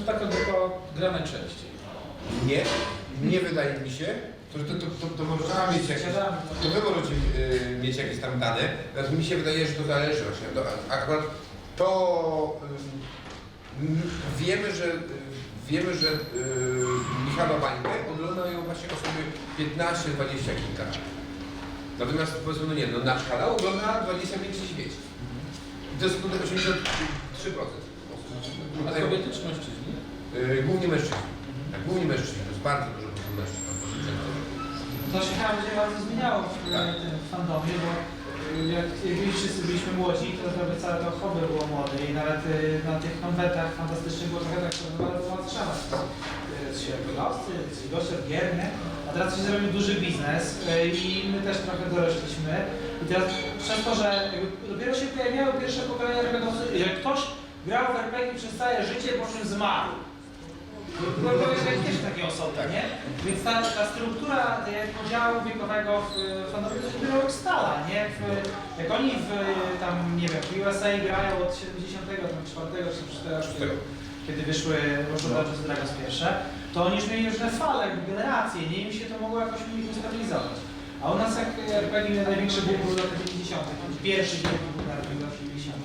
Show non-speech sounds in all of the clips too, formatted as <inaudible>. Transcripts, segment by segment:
że taka grupa gra najczęściej. Nie, nie wydaje mi się. To, to, to, to, to można mieć jakieś, to wy możecie y, mieć jakieś tam dane, natomiast mi się wydaje, że to zależy właśnie. To, akurat to y, wiemy, że wiemy, że y, Michała Bańkę oglądają właśnie osoby 15-20 kilka lat. Natomiast powiedzmy, no nie, no nasz kanał ogląda 25 dzieci. I to jest 83% osób. A kobiety czy mężczyźni? Y, Głównie mężczyźni. Tak, głównie mężczyźni. To jest bardzo dużo mężczyzn. To się chyba będzie bardzo zmieniało w Tak. tym fandomie, bo e, jak, jak my wszyscy byliśmy młodzi, to jakby całe to hobby było młode i nawet e, na tych konwentach fantastycznych było trochę tak, że bardzo trzeba. Się losy, ci goście od gier, nie? A teraz się zrobił duży biznes i my też trochę dorośliśmy. I teraz przez to, że dopiero się pojawiały pierwsze pokolenia że ktoś grał w RPG przez całe życie, po czym zmarł. Były też takie osoby, nie? Więc ta, ta struktura e, podziału wiekowego w e, fandomie to dopiero stala, nie? W, jak oni w tam, nie wiem, w USA grają od 74 czy 4, kiedy wyszły Dungeons and Dragons pierwsze, to oni już mieli różne fale, generacje, nie? Im się to mogło jakoś ustabilizować. A u nas jak RPG największy był w latach 90. Pierwszy RPG w latach 90.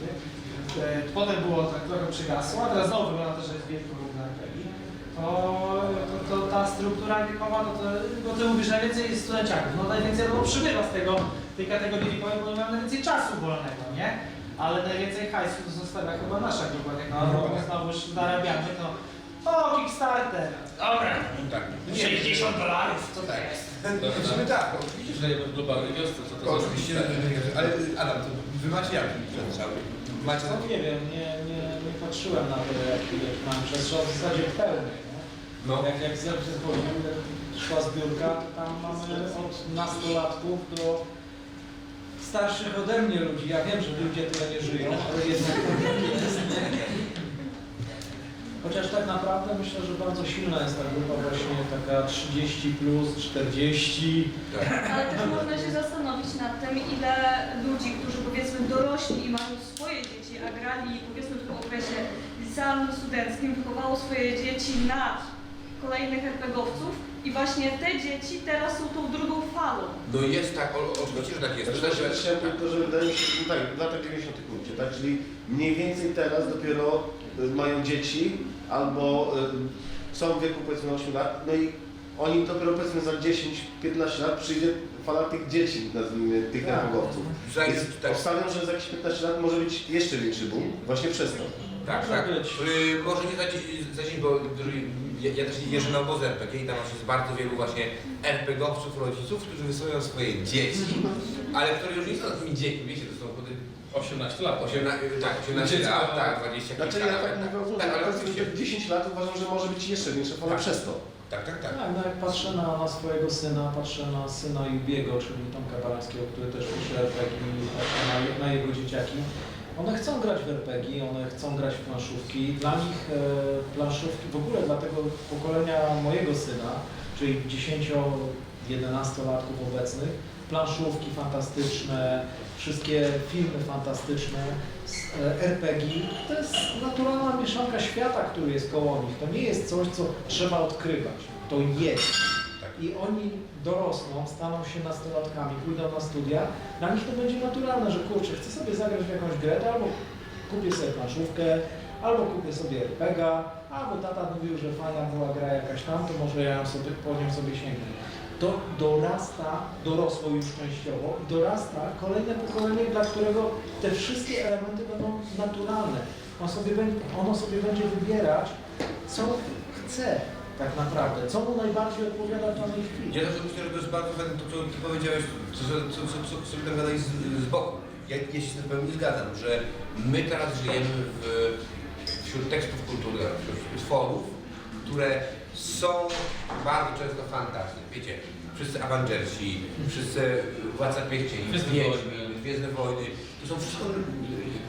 Potem było tak trochę przygasło, a teraz znowu wygląda to, że jest wielki boom na RPG. To, to, to ta struktura wiekowa, to, to, bo ty mówisz, najwięcej jest studenciaków, no najwięcej no, przybywa z tego, tej kategorii wiekowej, bo my mamy najwięcej czasu wolnego, nie? Ale najwięcej hajsu to zostawia chyba nasza grupa, jak No, no, znowu już zarabiamy, to o, Kickstarter, dobra, Tak. 60 dolarów, co to Tak. jest? Sumie tak, oczywiście, że Żyjemy w globalnej wiosce, co to Oczywiście, ale Adam, to wy macie jaki? Macie No nie wiem, nie, nie, nie patrzyłem na to, jaki jak mam przestrzał, w zasadzie pełny. Nie? No. Jak, jak zawsze chodził, jak szła zbiórka, to tam mamy od nastolatków do starszych ode mnie ludzi. Ja wiem, że ludzie tyle nie żyją, ale jednak jest. Chociaż tak naprawdę myślę, że bardzo silna jest ta grupa właśnie taka 30 plus, 40. Tak. Ale też można się zastanowić nad tym, ile ludzi, którzy powiedzmy dorośli i mają swoje dzieci, a grali powiedzmy w tym okresie licealnym, studenckim, wychowało swoje dzieci na kolejnych RPGowców i właśnie te dzieci teraz są tą drugą falą. No jest tak, o, oczywiście, że tak jest. Znaczy, To też też- chciałem tylko, że wydaje mi się, no tak, w latach 90. mówicie, tak? Czyli mniej więcej teraz dopiero y, mają dzieci albo y, są w wieku powiedzmy 8 lat, no i oni dopiero powiedzmy za 10-15 lat przyjdzie fala tych dzieci, nazwijmy, tych Tak. Więc tak. obstawiam, że za jakieś 15 lat może być jeszcze większy boom, właśnie przez to. Tak, tak. Y, może nie za, za dzień, bo drugi- ja, ja też jeżdżę na obozy RPG i tam jest bardzo wielu właśnie RPGowców, rodziców, którzy wysyłają swoje dzieci, ale które już nie są takimi dziećmi, wiecie, to są chody 18 lat. 18, tak, 18 Dziecko- lat, tak, 20 Znaczy ja tak tak, 10 lat że może być jeszcze większa fala Tak. przez to. tak, tak, tak. Tak, no jak patrzę na, na swojego syna, patrzę na syna Jubiego, czyli Tomka Barańskiego, który też pisze RPG, patrzę na, na jego dzieciaki. One chcą grać w RPG, one chcą grać w planszówki. Dla nich e, planszówki, w ogóle dla tego pokolenia mojego syna, czyli 10-11-latków obecnych, planszówki fantastyczne, wszystkie filmy fantastyczne, e, RPG, to jest naturalna mieszanka świata, który jest koło nich. To nie jest coś, co trzeba odkrywać. To jest. I oni dorosną, staną się nastolatkami, pójdą na studia, dla nich to będzie naturalne, że kurczę, chcę sobie zagrać w jakąś grę, albo kupię sobie planszówkę, albo kupię sobie RPGa, albo tata mówił, że fajna była gra jakaś tam, to może ja sobie, po nią sobie sięgnę. To dorasta, dorosło już częściowo, dorasta kolejne pokolenie, dla którego te wszystkie elementy będą naturalne. On sobie, będzie, ono sobie będzie wybierać, co chce tak naprawdę, co mu najbardziej odpowiada w danej chwili. Ja też myślę, że to jest bardzo to, co ty powiedziałeś, co, co, co, co, co tam gadałeś z, z boku. Ja, ja się z tym pełni zgadzam, że my teraz żyjemy w, wśród tekstów kultury, wśród utworów, które są bardzo często fantastyczne. Wiecie, wszyscy Avengersi, wszyscy Władca Pierścieni, Gwiezdne Wojny, to są wszystko,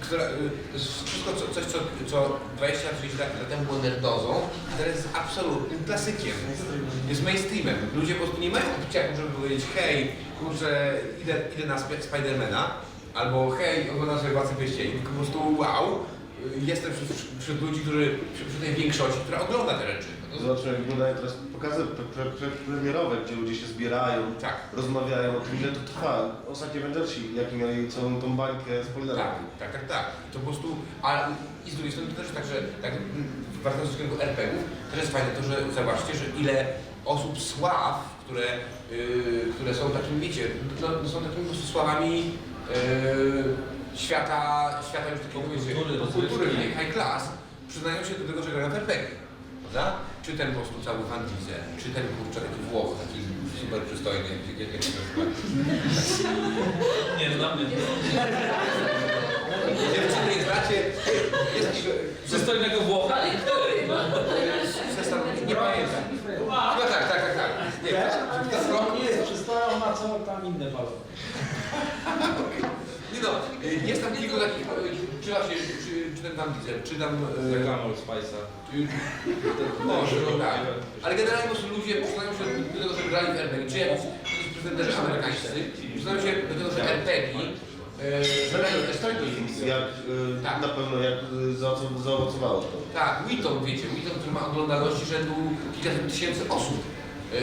które, to wszystko co, coś, co, co 20 30 lat temu było nerdozą, a teraz jest absolutnym klasykiem. Jest mainstreamem. Ludzie po prostu nie mają obciachu, żeby powiedzieć hej, kurczę, idę, idę na Sp- Spidermana, albo hej, oglądam sobie Władcę Pierścieni, tylko po prostu wow, jestem wśród, wśród ludzi, którzy, wśród tej większości, która ogląda te rzeczy. To- Zobaczymy, jak wyglądają teraz pokazy pre, pre, pre, premierowe, gdzie ludzie się zbierają, Tak. rozmawiają o tym, ile to trwa. Ostatni Avengersi, jak mieli całą tą bańkę Tak, spoilerową. tak, tak, tak. I to po prostu, a i z drugiej strony to też tak, że tak wracając do tego RPG-ów, też jest fajne to, że zobaczcie, że ile osób sław, które, yy, które są takimi, wiecie, no, no są takimi po prostu sławami yy, świata, świata już takiego Kultury, wiecie, kultury high class, przyznają się do tego, że grają w RPG. Prawda? Czy ten po prostu cały Van Diesel, czy ten kurczę taki Włoch, taki super przystojny, jak, jak, jak się nazywa. Nie, dla mnie. Dziewczyny nie znacie, jest taki Przystojnego Włocha. zestaw, nie, nie pamiętam. No tak, tak, tak, tak. Nie, Nie, to nie jest przystoja, ona co tam inne walą. <laughs> nie no, jest tam kilku takich, e, czy właśnie, czy, czy ten Van Diesel, czy tam... e, Reklama Old Spice'a. Może, no tak. Ale generalnie po prostu ludzie przyznają się do tego, że grali w RPG, czy jakiś jakiś prezenterzy amerykańscy, przyznają się do tego, że RPG, RPG. Jak, y, Tak. Na pewno jak y, zaowoc- zaowocowało to. Tak, Wheaton, wiecie, Wheaton, który ma oglądalności rzędu kilkaset tysięcy osób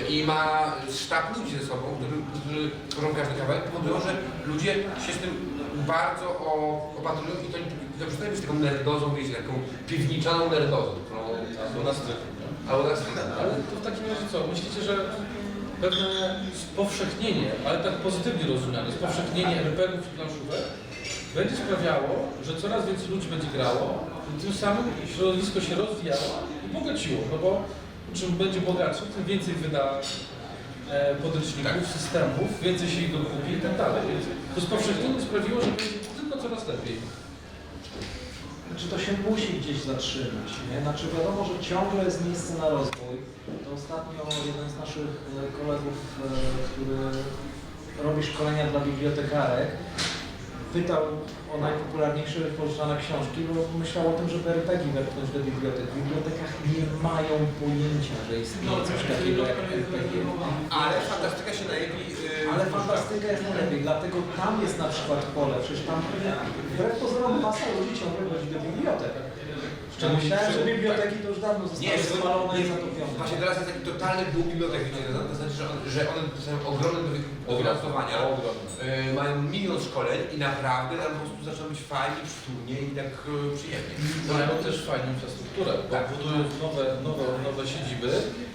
i ma sztab ludzi ze sobą, którzy, którzy tworzą każdy kawałek, powodują, że ludzie się z tym bardzo o- opatrują i to nie przestaje być taką nerdozą, wiecie, taką piwniczaną nerdozą, którą... Albo na strychu. Albo nas... Ale to w takim razie co? Myślicie, że pewne spowszechnienie, ale tak pozytywnie rozumiane, spowszechnienie RPG-ów i planszówek będzie sprawiało, że coraz więcej ludzi będzie grało i tym samym środowisko się rozwijało i bogaciło, no bo czym będzie bogatszy, tym więcej wyda podręczników, systemów, więcej się ich dokupi i tak dalej. Więc to spowszechnienie sprawiło, że będzie tylko coraz lepiej. Znaczy to się musi gdzieś zatrzymać, nie? Znaczy wiadomo, że ciągle jest miejsce na rozwój. To ostatnio jeden z naszych e, kolegów, e, który robi szkolenia dla bibliotekarek, pytał o najpopularniejsze wypożyczane książki, bo myślał o tym, żeby RPG wepchnąć do bibliotek. W bibliotekach nie mają pojęcia, że istnieje coś takiego jak RPG. Ale fantastyka się najlepiej... e, Ale fantastyka jest najlepiej, dlatego tam jest na przykład pole, przecież tam wbrew pozorom masa ludzi ciągle chodzi do bibliotek. Szczególnie Myślałem, że biblioteki to już dawno zostały że- spalone i nie, zatopione. Właśnie teraz jest taki totalny boom bibliotek, to znaczy, że, on, że one dostają ogromne dofi- dofinansowania, e, mają milion szkoleń i naprawdę tam po prostu zaczyna być fajnie, przytulnie i tak e, przyjemnie. Mają też fajną infrastrukturę, bo Tak. budują nowe, nowe, nowe siedziby,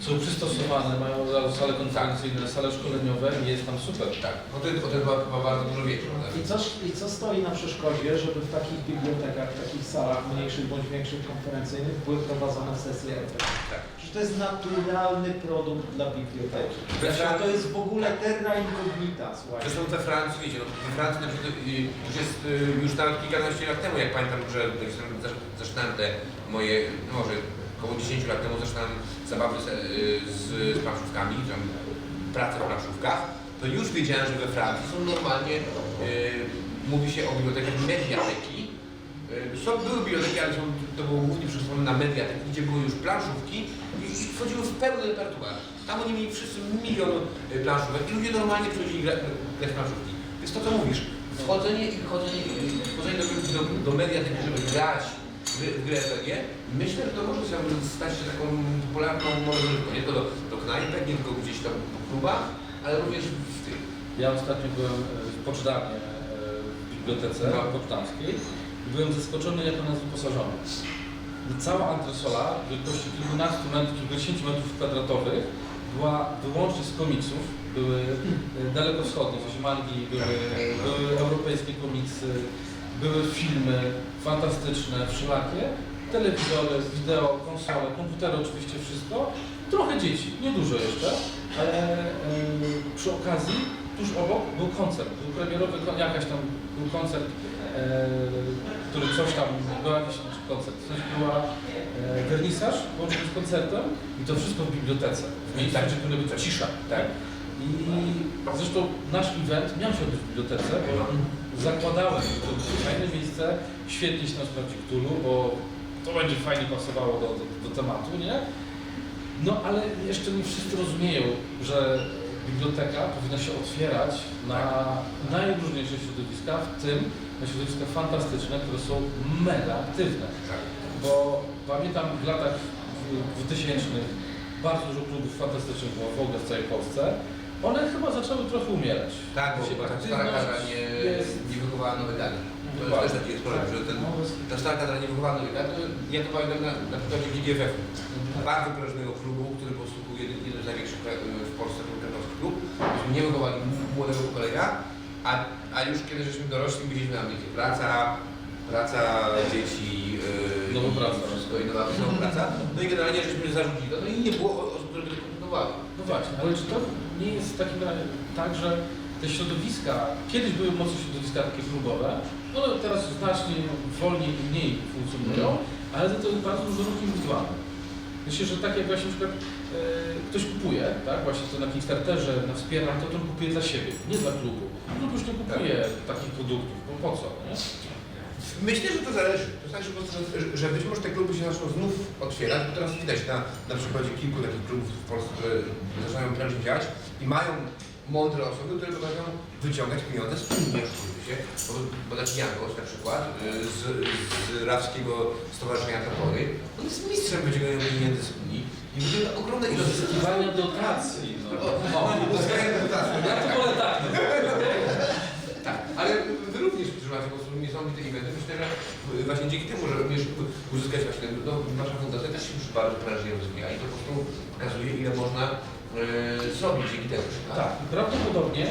są przystosowane, mają sale konferencyjne, sale szkoleniowe i jest tam super. Tak, o tym, o tym chyba, chyba bardzo dużo wiecie, prawda? I co, I co stoi na przeszkodzie, żeby w takich bibliotekach, w takich salach mniejszych bądź większych konferencyjnych były prowadzone sesje RPG? Tak. Że to jest naturalny produkt dla biblioteki. Fran- to jest w ogóle terra incognita, słuchajcie. Zresztą we Francji, wiecie, no, we Francji na przykład y, już jest y, już nawet kilkanaście lat temu, jak pamiętam, że zaczynałem- zac- zaczynałem te moje, no może około 10 lat temu zaczynałem zabawy z, y, z, z planszówkami, tam pracę w planszówkach, to już wiedziałem, że we Francji są normalnie, y, mówi się o bibliotekach mediateki, Są, były biblioteki, ale są, to było głównie przystosowane na mediateki, gdzie były już planszówki i, i wchodziły w pełny repertuar. Tam oni mieli wszyscy milion y, planszówek i ludzie normalnie przychodzili grać w planszówki. Więc to co mówisz, wchodzenie i chodzenie, wchodzenie do, do, do mediateki, żeby grać w grę RPG, myślę, że to może się stać się taką popularną rozrywką. Nie tylko do, do knajpek, nie tylko gdzieś tam po klubach, ale również w tych. Ja ostatnio byłem e, w Poczdamie, e, w bibliotece No. pocztamskiej i byłem zaskoczony, jak ona jest wyposażona. Cała antresola wielkości kilkunastu metrów, kilkudziesięciu metrów kwadratowych była wyłącznie z komiksów. Były e, dalekowschodnie, w sensie mangi, były, były europejskie komiksy, były filmy fantastyczne, wszelakie, telewizory, wideo, konsole, komputery oczywiście wszystko. Trochę dzieci, niedużo jeszcze, ale e, przy okazji tuż obok był koncert, był premierowy, jakaś tam był koncert, e, który coś tam, był jakiś koncert, coś była e, wernisaż z koncertem i to wszystko w bibliotece, w miejscu, gdzie powinna być cisza, tak? I zresztą nasz event miał się odbyć w bibliotece, bo zakładałem, że to będzie fajne miejsce, świetnie się tam sprawdzi Cthulhu, bo to będzie fajnie pasowało do, do, do tematu, nie? No ale jeszcze nie wszyscy rozumieją, że biblioteka powinna się otwierać na najróżniejsze środowiska, w tym środowiska fantastyczne, które są mega aktywne. Tak. Bo pamiętam w latach 2000 bardzo dużo klubów fantastycznych było w ogóle w całej Polsce. One chyba zaczęły trochę umierać. Tak, bo, stara kadra nie, jest- nie wychowała nowych gadów. To jest też taki jest problem, że ten, No, ta stara kadra nie wychowała nowych gadów. Ja to pamiętam na, na przykładzie GGFF-u. Bardzo prężnego klubu, który po prostu był jeden, jeden z największych w Polsce krakowski klub. Nie wychowali młodego pokolenia, a, a już kiedy żeśmy dorośli, byliśmy na mnie praca, praca, dzieci, yy, Znowu i praca. wszystko i nowa praca. No i generalnie żeśmy zarzucili to, no i nie było osób, które by to kontynuowały. No właśnie, ale czy to nie jest w takim razie tak, że te środowiska, kiedyś były mocno środowiska takie klubowe, one teraz znacznie wolniej i mniej funkcjonują, ale za to jest bardzo dużo ruch indywidualny. Myślę, że tak jak właśnie na przykład e, ktoś kupuje, tak, właśnie to na Kickstarterze, na wspieram, to to kupuje dla siebie, nie dla klubu. Klub już nie kupuje takich produktów, bo po co, nie? Myślę, że to zależy. To znaczy, po prostu, że, że być może te kluby się zaczną znów otwierać, bo teraz widać na, na przykładzie kilku takich klubów w Polsce, które zaczynają prężnie działać i mają mądre osoby, które potrafią wyciągać pieniądze z innych oszukujmy się, bo, bo taki Jankos na przykład y, z, z Rawskiego Stowarzyszenia Topory, on jest mistrzem wyciągania pieniędzy z Unii i wyciąga ogromne ilości Poszukiwania dotacji, no. O, o, pozyskania dotacji. Ja to wolę tak, no. Tak, ale wy również przeżywacie po prostu że właśnie dzięki temu, że również uzyskać właśnie, no wasza fundacja też się już bardzo prężnie rozwija i to po prostu pokazuje, ile można e, zrobić dzięki temu. Tak, i prawdopodobnie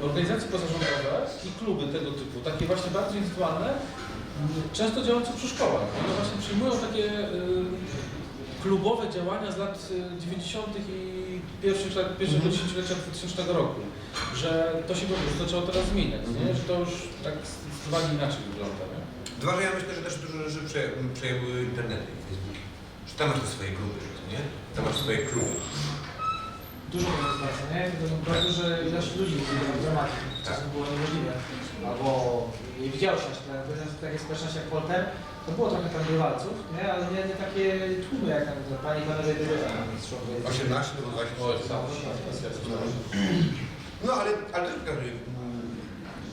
y, organizacje pozarządowe i kluby tego typu, takie właśnie bardzo indywidualne, y, często działające przy szkołach. One właśnie przyjmują takie y, klubowe działania z lat y, 90. i pierwszych lat, pierwszego dziesięciolecia 2000 roku, że to się po prostu zaczęło teraz zmieniać, nie? że to już tak zdecydowanie inaczej wygląda. Nie? Dwa, że ja myślę, że też dużo rzeczy prze, przejęły internety i Facebook. Że tam masz te swoje grupy, nie? Tam masz swoje kluby. Dużo tego zwraca, nie? Bardzo duże ilość ludzi w gromadzi. Czasem było niemożliwe. Albo nie widziało się aż tak, takie społeczności jak Polter, to było trochę tam bywalców, nie? Ale nie, nie takie tłumy jak tam to pani panowie dyrywa tam jest człowiek. 18 do 20. Oj, sam. No ale, ale też pokazuje mm,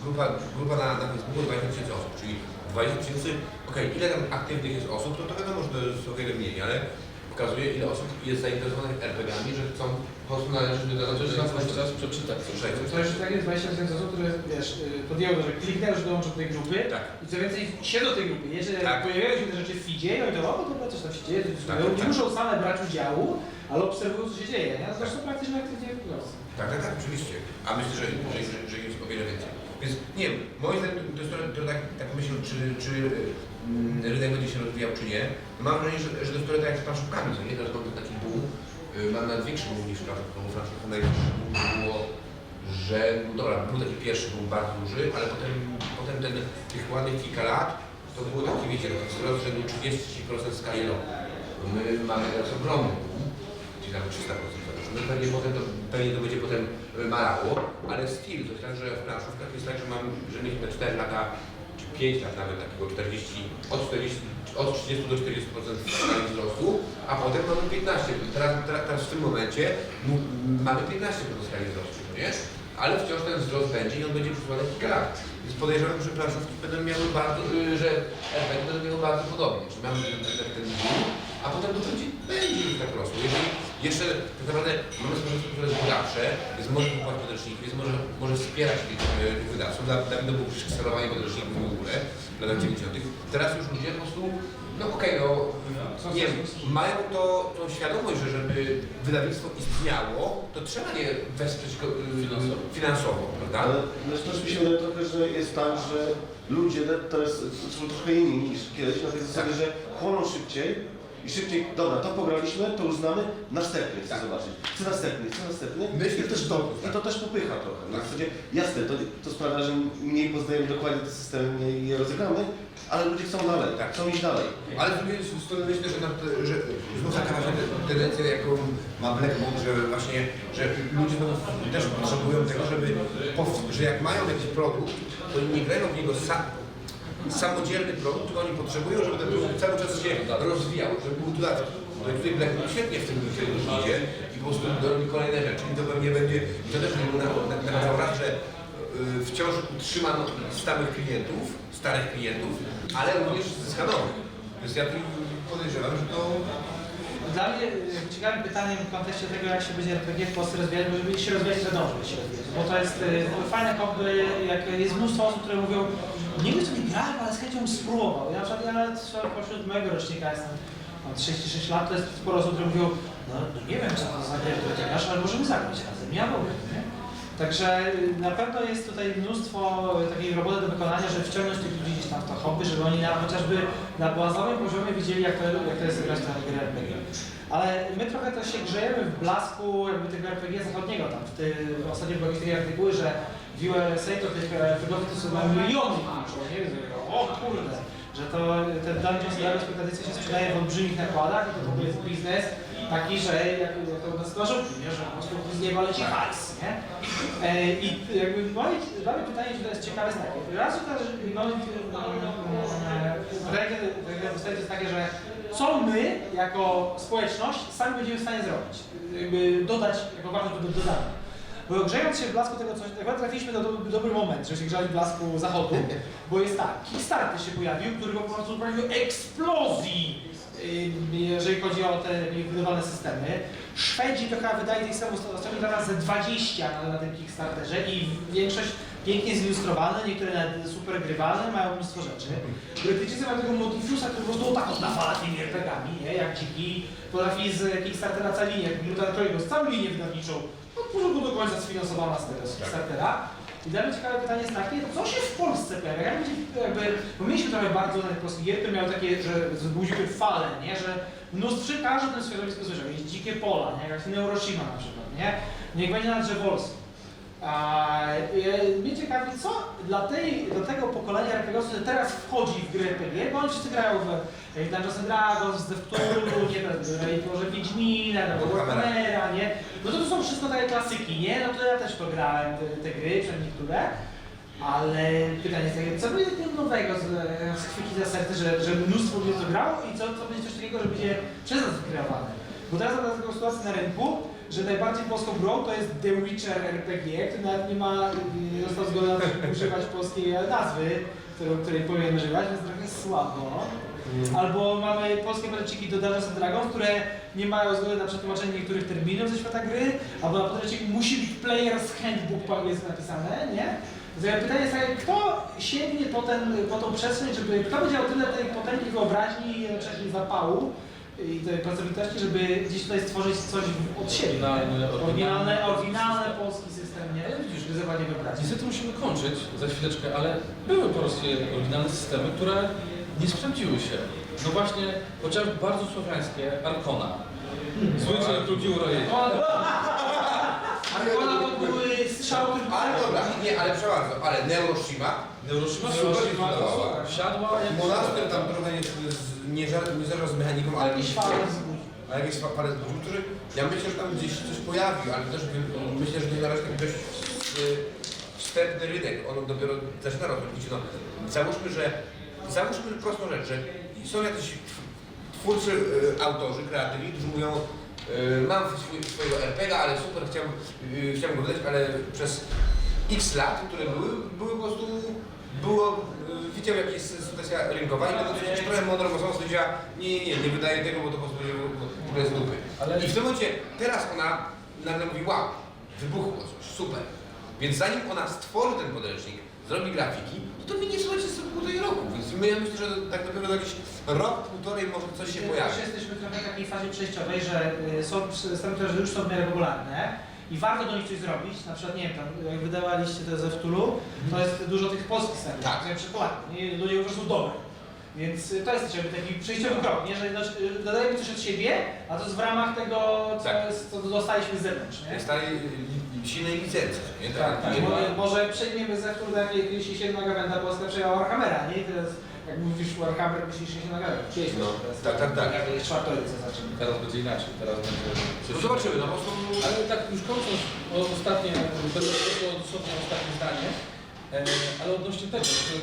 grupa, grupa na, na Facebooku 20 tysięcy osób, czyli 20 tysięcy, okej, ile tam aktywnych jest osób, to to wiadomo, że to jest o wiele mniej, ale pokazuje ile osób jest zainteresowanych RPG-ami, że chcą po prostu należeć do To jest danego nas teraz przeczytać coś. To już tak jest 20 tysięcy osób, które wiesz, y, podjęło to, że kliknęło, że dołączą do tej grupy Tak. i co więcej siedzą w tej grupie. Jeżeli Tak. pojawiają się te rzeczy w feedzie, no i to o, dobra, coś tam się dzieje, coś Tak, dyskutują. nie tak. muszą same brać udziału, ale obserwują co się dzieje, nie? Zresztą praktycznie aktywnie w Polsce. Tak, tak, tak, oczywiście. A myślę, że, że, że, że jest o wiele więcej. Więc nie wiem, moim zdaniem to to, to tak, tak myślę, czy, czy mm, rynek będzie się rozwijał, czy nie. Mam wrażenie, że, że to jest tak jak z planszówkami, co nie? Teraz mam taki boom, y, mam nawet większy boom niż planszówką, bo planszówka największy boom było, że no dobra, był taki pierwszy boom bardzo duży, ale potem, potem ten, tych ładnych kilka lat, to było taki, wiecie, wzrost rzędu 30% skali roku. My mamy teraz ogromny boom, czyli nawet 300% no pewnie potem to, pewnie to będzie potem e, malało, ale still, to jest tak, że w planszówkach jest tak, że mam, że mieliśmy 4 lata, czy 5 lat nawet takiego 40, od 40, od 30 do 40% skali wzrostu, a potem mamy 15. Teraz, teraz, teraz w tym momencie mamy 15% skali wzrostu, no nie? Ale wciąż ten wzrost będzie i on będzie przesuwany kilka lat. Więc podejrzewam, że planszówki będą miały bardzo, y, że RPG będą miały bardzo podobnie. Czyli mamy ten, ten, ten a potem to będzie, będzie tak rosło. Jeżeli jeszcze tak naprawdę mamy społeczeństwo, które jest bogatsze, jest może kupować podręczników, jest może, może wspierać tych, tych wydawców. To było przeksalowanie podręczników w ogóle w latach 90. Teraz już ludzie po prostu, no okej, no nie wiem, mają to, tą świadomość, że żeby wydawnictwo istniało, to trzeba je wesprzeć go, y, Finansowo. finansowo prawda? Ale też też mi się wydaje trochę, że jest tak, że ludzie teraz są trochę inni niż kiedyś, na tej zasadzie, że chłoną szybciej i szybciej, dobra, to pograliśmy, to już znamy, następny chcę Tak. zobaczyć. Chcę następny, chcę następny. Myślę, I też że to, to- I to też popycha trochę. Na Tak. zasadzie, jasne, to, to sprawia, że mniej poznajemy dokładnie te systemy, mniej je rozegramy, ale ludzie chcą dalej, Tak. chcą iść dalej. Ale z drugiej strony myślę, że, na, że znów taka właśnie te- tendencja, jaką ma Blackbook, że właśnie, że ludzie znów też potrzebują tego, żeby, że jak mają jakiś produkt, to nie grają w niego sam, samodzielny produkt, tylko oni potrzebują, żeby ten produkt cały czas się rozwijał, żeby był dodatki. No i tutaj Blackbook świetnie w tym idzie i po prostu robi kolejne rzeczy i to pewnie będzie, i to też nie był nakazał raz, że y, wciąż utrzymano stałych klientów, starych klientów, ale również zyskanowych. Więc ja tu podejrzewam, że to Dla mnie y, ciekawym pytaniem w kontekście tego, jak się będzie RPG w Polsce rozwijać, może będzie się rozwijać, że dobrze się rozwijać. Bo to jest y, fajne jak jest mnóstwo osób, które mówią, nie wiem co nie grałem, ale z chęcią spróbował. Ja na przykład ja pośród mojego rocznika jestem, mam 36 lat, to jest sporo osób, które mówią, no, no nie wiem co to za ty grasz, ale możemy zagrać razem. Ja mogę, nie? Także na pewno jest tutaj mnóstwo takiej roboty do wykonania, żeby wciągnąć tych ludzi gdzieś tam w to hobby, żeby oni na, chociażby na bazowym poziomie widzieli, jak to, jak to jest grać na grę RPG. Ale my trochę też się grzejemy w blasku jakby tego RPG zachodniego. Tam w ty, ostatnio były takie artykuły, że w USA to tych RPGów to są miliony O kurde, że to ten Dungeons and Dragons tradycyjnie się sprzedaje w olbrzymich nakładach i to w ogóle jest biznes taki, że jak, jak to u nas narzucił, nie? że po prostu z nieba leci hajs, nie? E, I jakby moje, moje pytanie, które jest ciekawe, jest takie. Raz, że mamy to jest takie, że co my jako społeczność sami będziemy w stanie zrobić, jakby dodać jako wartość do dodania. Bo grzejąc się w blasku tego coś, akurat trafiliśmy do, do, dobry moment, że się grzali w blasku zachodu, bo jest tak, Kickstarter się pojawił, który po prostu sprawił eksplozji, yy, jeżeli chodzi o te wybudowane systemy. Szwedzi to chyba wydaje tych systemów ostatnio teraz ze 20 na, na tym Kickstarterze i większość pięknie zilustrowane, niektóre nawet super grywalne, mają mnóstwo rzeczy. Brytyjczycy mają tego Motifusa, który po prostu tak odnawala tymi RPGami, nie? Jak dziki, potrafi z Kickstartera całą linię, jak Brutal Troigo, całą linię wydawniczą, od początku do końca sfinansowana z tego z Kickstartera. I dla mnie ciekawe pytanie jest takie, co się w Polsce pojawia? Jak będzie, jakby, bo mieliśmy trochę bardzo na polskich gier, które miały takie, że zbudziły falę, nie? Że mnóstwo, każdy ten środowisko słyszał, jest dzikie pola, nie? Jak Neuroshima na przykład, nie? Niech będzie na Drzeworski. A, e, mnie ciekawi, co dla, tej, dla tego pokolenia RPG, które teraz wchodzi w gry RPG, bo oni wszyscy grają w e, Dungeons and Dragons, w Cthulhu, nie wiem, może Wiedźmina, no, Warhammera, nie? No to to są wszystko takie klasyki, nie? No to ja też to grałem, te, te gry, przynajmniej niektóre. Ale pytanie jest takie, co będzie takiego nowego z, z chwyki za serce, że, że mnóstwo ludzi to grało i co, co będzie coś takiego, że będzie przez nas wykreowane? Bo teraz mamy taką sytuację na rynku, że najbardziej polską grą to jest The Witcher RPG, który nawet nie ma, nie został zgoda na to, żeby używać polskiej nazwy, którą, której powinien używać, więc trochę słabo. Albo mamy polskie podręczniki do Dungeons and Dragons, które nie mają zgody na przetłumaczenie niektórych terminów ze świata gry, albo na podręcznik musi być Player's Handbook po angielsku napisane, nie? Pytanie jest takie, kto sięgnie po, ten, po tą przestrzeń, żeby, kto będzie miał tyle tej potęgi wyobraźni i jednocześnie zapału i tej pracowitości, żeby gdzieś tutaj stworzyć coś od siebie. Oryginalny, Oryginalne, oryginalny. oryginalny polski system, nie? Ale widzisz, wyzywanie wybrać. Niestety musimy kończyć za chwileczkę, ale były polskie oryginalne systemy, które nie sprawdziły się. No właśnie, chociażby bardzo słowiańskie Arkona. Zwyczaj lubił rojenie. Arkona to były strzały, Ale dobra, nie, ale przepraszam, ale Neuroshima, Neuroshima Neuroshima super podobała. Wsiadła jak Monaster tam trochę nie, nie, żar- nie zerwał z mechaniką, ale jakiś wzbudził. ale jakieś parę zbudził, który ja myślę, że tam gdzieś coś pojawił, ale też wy- myślę, że to na razie taki dość y, wstępny rynek, on dopiero zaczyna się. No, załóżmy, że załóżmy prostą rzecz, że są jacyś twórcy, y, autorzy, kreatywni, którzy mówią mam swój, swojego RPG, ale super, chciałbym, y, chciałbym go wydać, ale przez x lat, które były, były po prostu, było, y, widział jaka jest sytuacja rynkowa i będąc jakimś trochę mądrą osobą stwierdziła, nie, nie, nie, nie wydaje tego, bo to po prostu będzie w ogóle z dupy. I w tym momencie, teraz ona nagle mówi, wow, wybuchło coś, super. Więc zanim ona stworzy ten podręcznik, zrobi grafiki, to to minie słuchajcie z półtorej roku. Więc my, ja myślę, że tak dopiero za jakiś rok, półtorej może coś się Też pojawi. jesteśmy trochę w takiej fazie przejściowej, że y, są systemy, które już są w miarę popularne i warto do nich coś zrobić. Na przykład, nie wiem, tam, jak wydawaliście to ze Wtulu, to jest dużo tych polskich Tak. nie, do niego po prostu dobre. Więc y, to jest też jakby taki przejściowy krok, nie? że y, dodajemy coś od siebie, a to jest w ramach tego, co, Tak. jest, co dostaliśmy z zewnątrz. Nie? Silnej licencji, nie? Tak, tak. nie ma... Może, może przejmiemy ze Wtulu, tak jak kiedyś się jedna gawenda polska przejęła Warhammera, nie? I teraz jak mówisz Warhammer, myślisz się na. Przyjeźdź No, teraz. tak, tak, tak. Jak jest czwartoryce zaczynamy. teraz będzie inaczej, teraz będzie No zobaczymy, no po prostu... Ale tak już kończąc o ostatnie, będę dosłownie ostatnie zdanie, e, ale odnośnie tego, że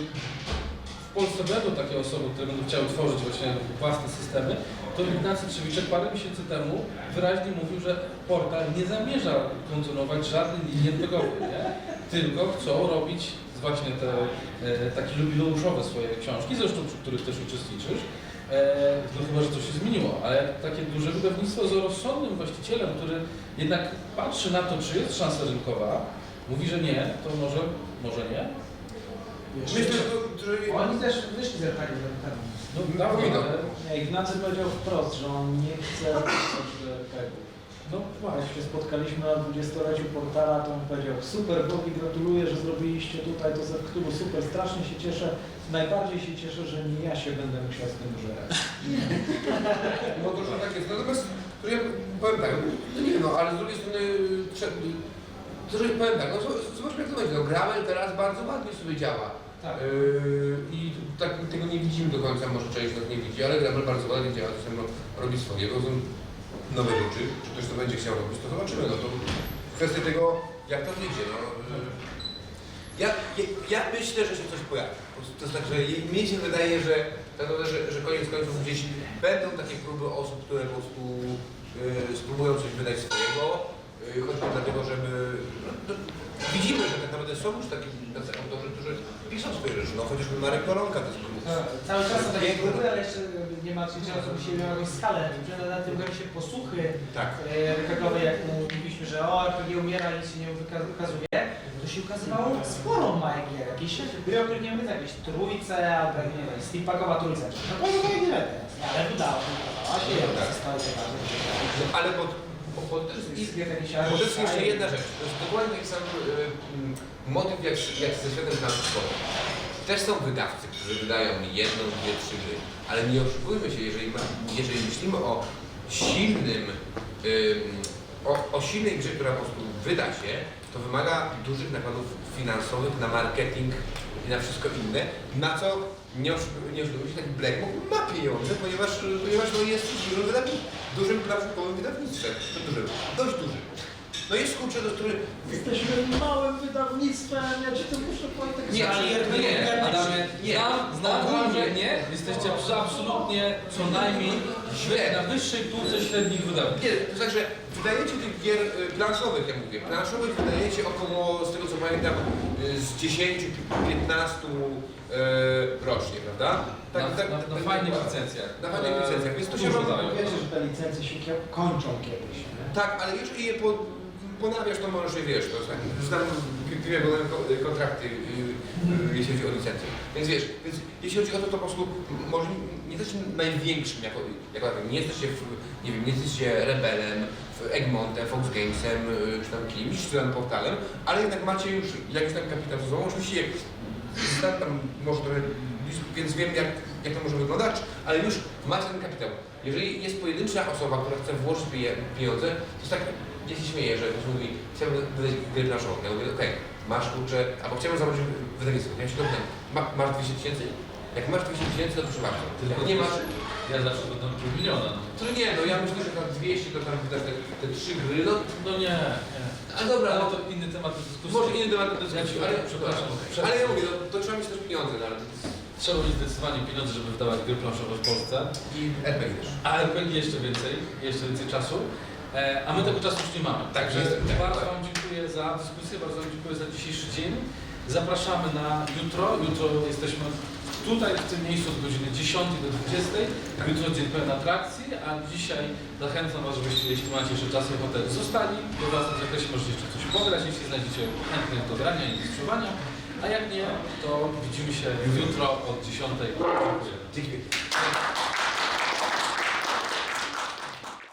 w Polsce będą takie osoby, które będą chciały tworzyć właśnie własne systemy, to Ignacy Trzewiczek parę miesięcy temu wyraźnie mówił, że portal nie zamierza kontynuować żadnej linii RPGowej, nie? Tylko chcą robić właśnie te e, takie jubileuszowe swoje książki, zresztą przy których też uczestniczysz. E, no chyba, że coś się zmieniło, ale takie duże wydawnictwo z rozsądnym właścicielem, który jednak patrzy na to, czy jest szansa rynkowa, mówi, że nie, to może, może nie. Myślę, że, że Oni też wyszli z tego temu. No, No, no. ale, Nie, Ignacy powiedział wprost, że on nie chce pisać RPG-ów. no Jak właśnie. się spotkaliśmy na 20-leciu portala, to on powiedział super Bogi, gratuluję, że zrobiliście tutaj to Cthulhu, super, strasznie się cieszę. Najbardziej się cieszę, że nie ja się będę musiał z tym użerać. No to że tak jest. Natomiast to ja powiem tak, no nie no, ale z drugiej strony trze- to, że powiem tak, no z- zobaczmy jak to będzie. No Gravel teraz bardzo ładnie sobie działa. Tak. Yy, I tak tego nie widzimy do końca, może część nas nie widzi, ale Gravel bardzo ładnie działa, to samo robi swoje, są nowe rzeczy. Czy ktoś to będzie chciał robić, to zobaczymy. No to kwestia tego, jak to wyjdzie. No. Ja, ja, ja myślę, że się coś pojawi. To tak, że mnie się wydaje, że, tak że, że koniec końców gdzieś będą takie próby osób, które po prostu yy, spróbują coś wydać swojego, choćby dlatego, żeby... No, no, widzimy, że tak naprawdę są już takie tacy autorzy, którzy piszą swoje rzeczy, no chociażby Marek Koronka to jest próba. Cały czas są takie grupy, ale jeszcze nie ma żeby się miał jakąś skalę. Że na tym się posłuchy Tak. RPGowe, jak mówiliśmy, że o, RPG umiera i się nie wyka- ukazuje, to się ukazywało sporo majek, jakieś gry, o których nie wiem, jakieś trójce, albo nie wiem, steampunkowa trójca. No to nie wiem, nie ale udało się, ukazała się, No tak. No, ale bo, jest jeszcze jedna rzecz. To jest dokładnie taki sam yy, mm, motyw jak, jak ze światem transportu. Też są wydawcy, którzy wydają jedną, dwie, trzy gry, ale nie oszukujmy się, jeżeli, ma, jeżeli myślimy o silnym, ym, o, o silnej grze, która po prostu wyda się, to wymaga dużych nakładów finansowych na marketing i na wszystko inne, na co nie oszukujmy się, tak Blackmore ma pieniądze, ponieważ, ponieważ no jest dużym, dużym wydawnictwem, dużym, dość dużym. No jest kurczę, do który... Jesteśmy małym wydawnictwem, ja ci to muszę powiedzieć. Nie, ale nie, nie, Adamie, nie, znam, znam nie, nie, jesteście przy absolutnie co najmniej źle, na wyższej półce średnich wydawnictw. Nie, to znaczy, wydajecie tych gier y, planszowych, ja mówię, planszowych wydajecie około, z tego co pamiętam, y, z 10 czy 15 rocznie, prawda? Na, na, na fajnych licencjach. Na fajnych które licencjach, więc to się dużo robi- dają. Wiecie, że te licencje się kończą kiedyś, nie? Tak, ale jeżeli je po, ponawiasz, to możesz je wiesz, to jest tak, znam dwie kontrakty, jeśli chodzi o licencję. Więc wiesz, więc jeśli chodzi o to, to po prostu może nie jesteście największym jako, jako nie jesteście, w, nie wiem, nie jesteście Rebelem, Egmontem, Fox Gamesem, yy, czy tam kimś, czy tam portalem, ale jednak macie już jakiś tam kapitał. Oczywiście znam tam może trochę, więc wiem jak, jak to może wyglądać, ale już macie ten kapitał. Jeżeli jest pojedyncza osoba, która chce włożyć pieniądze, to jest tak, ja się śmieję, że ktoś mówi, chciałbym wydać grę planszową. Ja mówię, okej, masz kurczę, albo chciałbym założyć wydawnictwo. Ja się dopytam, ma, masz 200 tysięcy? Jak masz 200 tysięcy, to proszę bardzo. Jak nie masz, Ja zawsze będę pół miliona. To nie, no ja myślę, że na 200 to tam wydasz te, te trzy gry, no, no nie, nie. A dobra, Ale no to inny temat do dyskusji. może inny temat do dyskusji, ale, przepraszam. ale ja mówię, no, to trzeba mieć też pieniądze, no, ale Trzeba mieć zdecydowanie pieniądze, żeby wydawać gry planszowe w Polsce. i RPG też. Ale będzie jeszcze więcej, jeszcze więcej czasu. E, a my tego czasu już nie mamy. Także Niestety, tak, bardzo tak. Wam dziękuję za dyskusję, bardzo Wam dziękuję za dzisiejszy dzień. Zapraszamy na jutro. Jutro jesteśmy tutaj w tym miejscu od godziny 10 do 20. Jutro dzień pełen atrakcji, a dzisiaj zachęcam Was, żebyście, jeśli macie jeszcze czas i ochotę, zostali. We własnym zakresie możecie jeszcze coś pograć, jeśli znajdziecie chętnych do grania i do spróbowania. A jak nie, to widzimy się jutro od 10. Dziękuję.